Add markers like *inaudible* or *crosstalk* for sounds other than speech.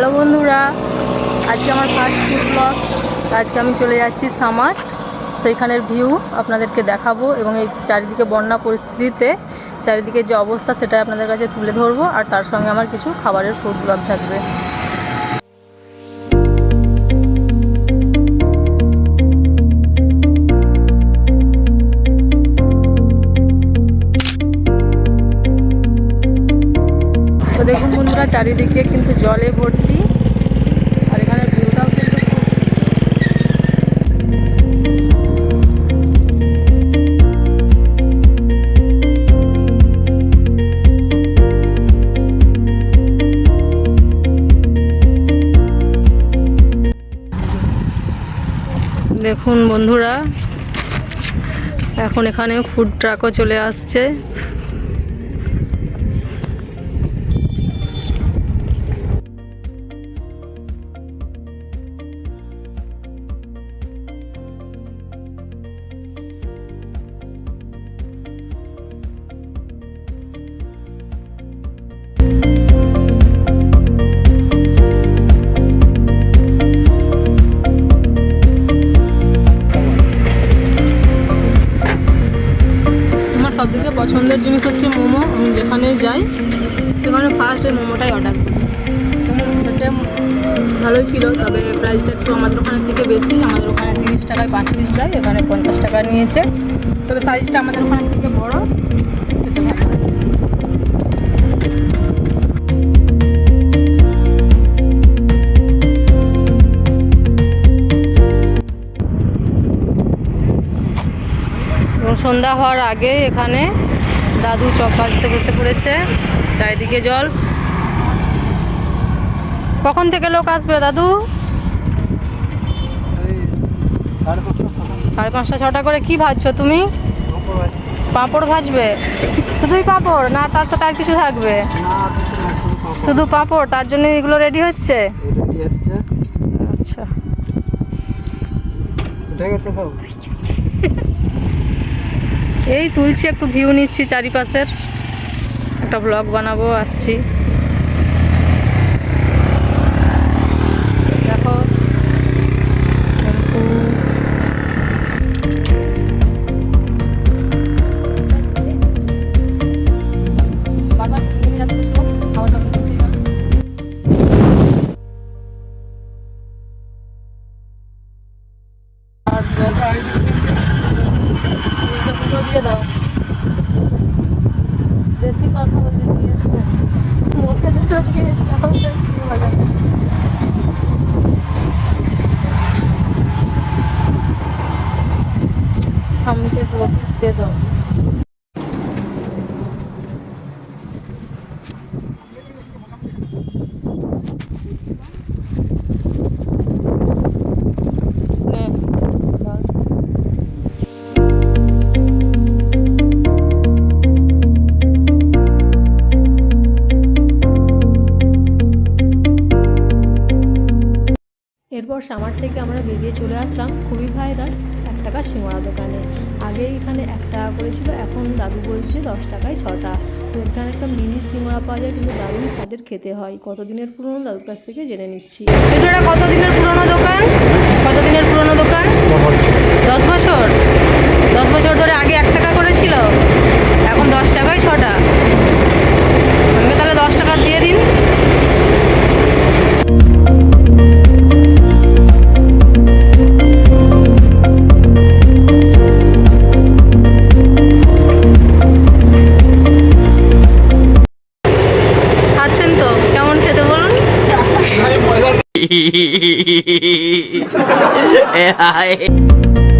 Hello বন্ধুরা, আজকে আমার ফার্স্ট ফুড ব্লগ আজকে আমি চলে যাচ্ছি সামার। সেইখানের ভিউ আপনাদেরকে দেখাবো এবং এই চারিদিকে বন্যা পরিস্থিতিতে চারিদিকে যে অবস্থা সেটা আপনাদের কাছে তুলে ধরবো। আর তার সঙ্গে আমার কিছু খাবারের ফুড ব্লগ থাকবে। চারিদিকে কিন্তু জলে ভর্তি। আর এখানে দেখুন বন্ধুরা এখন এখানে ফুড ট্রাকও চলে আসছে। পছন্দের জিনিস হচ্ছে মোমো। আমি যেখানেই যাই, সেখানে ফার্স্ট এই মোমোটাই অর্ডার করি। ভালোই ছিল, তবে প্রাইসটা একটু আমাদের ওখানের থেকে বেশি। আমাদের ওখানে তিরিশ টাকায় পাঁচ পিস দেয়, এখানে পঞ্চাশ টাকা নিয়েছে। তবে সাইজটা আমাদের ওখানের থেকে বড়। সন্ধ্যা হওয়ার আগে এখানে দাদু চপ ভাজতে বসে পড়েছে। চারিদিকে জল। কখন থেকে লোক আসবে দাদু? সাড়ে পাঁচটা ছটা করে কি ভাজছো তুমি? পাঁপড় ভাজবে? শুধুই পাঁপড়? না তার সাথে আর কিছু থাকবে? শুধু পাঁপড়? তার জন্য এগুলো রেডি হচ্ছে? আচ্ছা। *laughs* এই তুলছি একটু ভিউ নিচ্ছি চারিপাশের। একটা ব্লগ বানাবো আসছি। দিয়ে দাও বেশি কথা বলছি দিয়ে দাও। মুখে দুটো দিয়ে দাও বেশি মজা। हमके दो पीस दे दो এরপর সামার থেকে আমরা বেরিয়ে চলে আসলাম খুবই ভাইরাল এক টাকার সিঙ্গড়া দোকানে। আগে এখানে এক টাকা করেছিল এখন দাদু বলছে দশ টাকায় ছটা তো এখানে একটা মিনি সিঙ্গড়া পাওয়া যায় কিন্তু দারুণ স্বাদের খেতে হয়। কতদিনের পুরনো দাদুর কাছ থেকে জেনে নিচ্ছি। এটা কতদিনের পুরনো দোকান? কতদিনের পুরনো দোকান? দশ বছর? 嘿嘿嘿嘿嘿嘿嘿！哎呀！